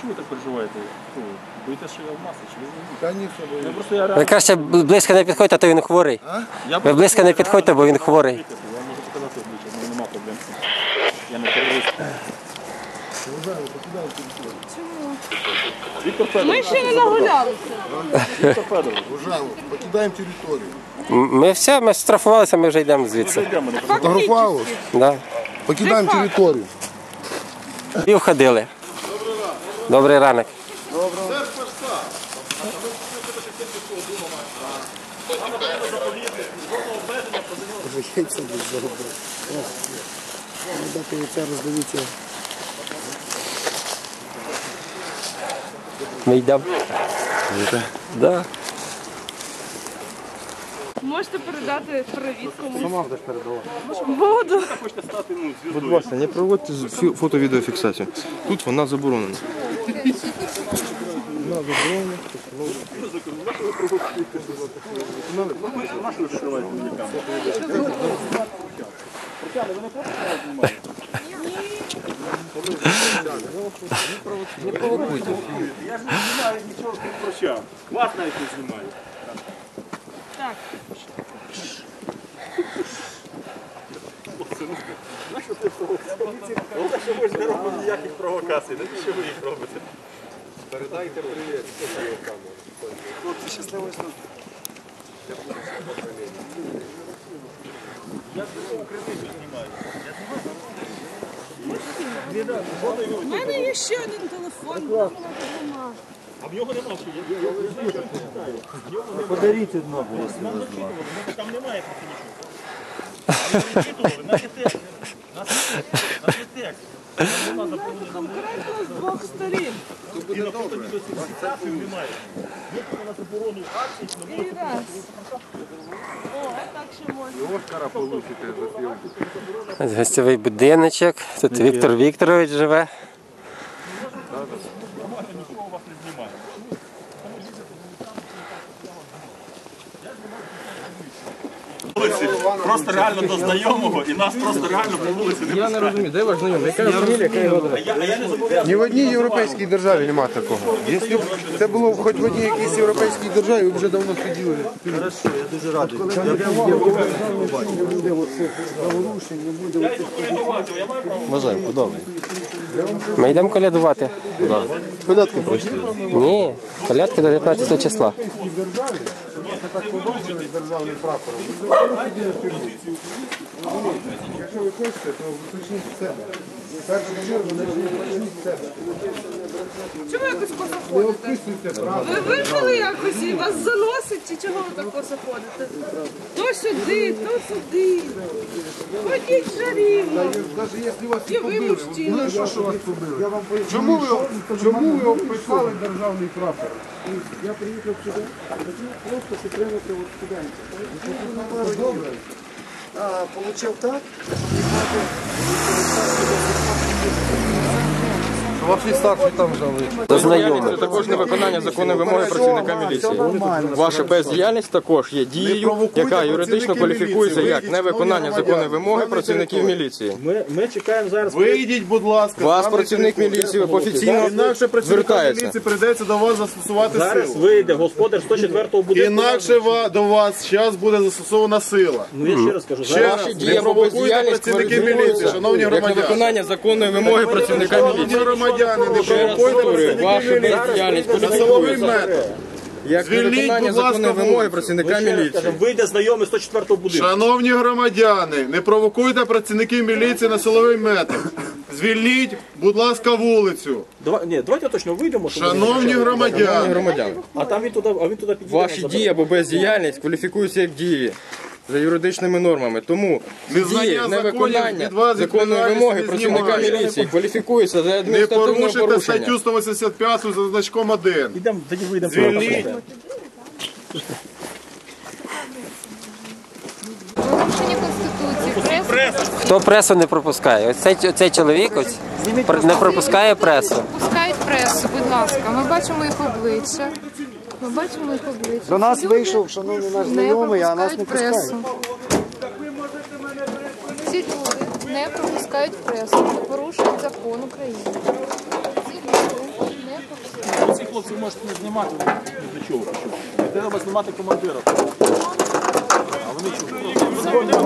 чого ви так переживаєте? Ну, Боїтеся, що я в масі, чи ви не Конечно, Ну, боюсь. просто я Ви реально... кажете, близько не підходьте, а то він хворий. Я Ви близько не підходьте, бо він хворий. Я можу показати обличчя, в мене нема проблем. Я не терорист. Віктор Федорович. Ми ще не нагулялися. Віктор Федорович. Уважаємо, покидаємо територію. М- Ми все, ми штрафувалися, ми вже йдемо звідси. Йдемо, не Фотографували? Да. Покидаємо територію. І входили. Добрий ранок. Ми йдемо. Да. Можете передати привіт комусь. Сама будеш передала. Буду. Будь ласка, не проводьте фі- фото-відеофіксацію. Тут вона заборонена. Вона заборонена. Ні. Я ж не знімаю нічого крім прощав. Вас навіть не знімаю. Так. Головне, що ви ж не робите ніяких провокацій. Навіщо ви їх робите? Передайте привіт. У мене є ще один телефон. А в нього нема ще. Я- я- я знаю, що він. Подаріть зачитували, ну, там немає просто нічого. А ми зачитували, у нас є текст. Нас є текст. Конкретно з двох сторін. і на фото відеофіксацію немає. Ми тут акцій, ще можна. Оскара получите за Гостєвий будиночок. Тут Віктор Вікторович живе. Нічого у вас не знімає. Просто реально до знайомого і нас просто реально по вулиці не Я не розумію, де ваш знайомий? Яка фамілія, яка його адреса? А я не зобов'язаний. Ні в одній європейській державі нема такого. Якщо б це було хоч в одній якійсь європейській державі, ви б вже давно сиділи. Хорошо, я дуже радий. Бажаю, подобає. Ми йдемо колядувати. Податки пройшли. Ні, колядки до 19 числа. Якщо ви хочете, то уточніть себе. Першу чергу почніть себе. Чому якось Не позаходите? описуйте правду. Ви випили якось і вас заносить, чи чого ви так позаходите? То сюди, то сюди. Ходіть жарівно. Навіть якщо вас І ви мужчина. Ну, що, що вас побили? Чому ви, чому ви описали державний прапор? Я приїхав сюди, просто підтримати от студентів. Добре. А, получив так? Ваші старші там жали. До знайомих. Це також невиконання законної вимоги працівника міліції. Ваша бездіяльність також є дією, яка юридично кваліфікується як невиконання законної вимоги працівників міліції. Ми, ми чекаємо зараз. Вийдіть, будь ласка. Вас працівник міліції офіційно Інакше звертається. міліції прийдеться до вас застосувати Зараз силу. вийде господар 104-го будинку. Інакше до вас зараз буде застосована сила. Ну я ще раз кажу, Ще раз, Ваші дії не провокуйте працівників міліції, шановні як невиконання законної вимоги працівника міліції. Громадяни, не провокуйте повторюю, бездіяльність міліції. На силовий метод. як Звільніть, будь ласка, вимоги працівника міліції. вийде знайомий 104-го будинку. Шановні громадяни, не провокуйте працівників міліції на силовий метод. Звільніть, будь ласка, вулицю. Давай, ні, давайте точно вийдемо. щоб ми не Шановні громадяни, громадяни, А там він туди, а він туди підійде. ваші нас дії або бездіяльність кваліфікуються як дії за юридичними нормами. Тому Незнання дії законів невиконання від вас законної відповідальності вимоги не працівника знімає. міліції кваліфікується за не адміністративне порушуйте порушення. статтю 185 за значком 1. Ідемо, тоді вийдемо. Звільніть. Порушення Конституції, пресу Хто пресу не пропускає? Ось цей, цей чоловік ось пр- не пропускає пресу. пускають пресу, будь ласка. Ми бачимо їх обличчя. Ми бачимо їх обличчя. До нас Люди вийшов шановний наш знайомий, а нас не пропускають пускають. Ці люди не пропускають пресу, вони порушують закон України. Ці люди не хлопців можете не знімати, ні до чого. Не треба знімати командира. А вони чого?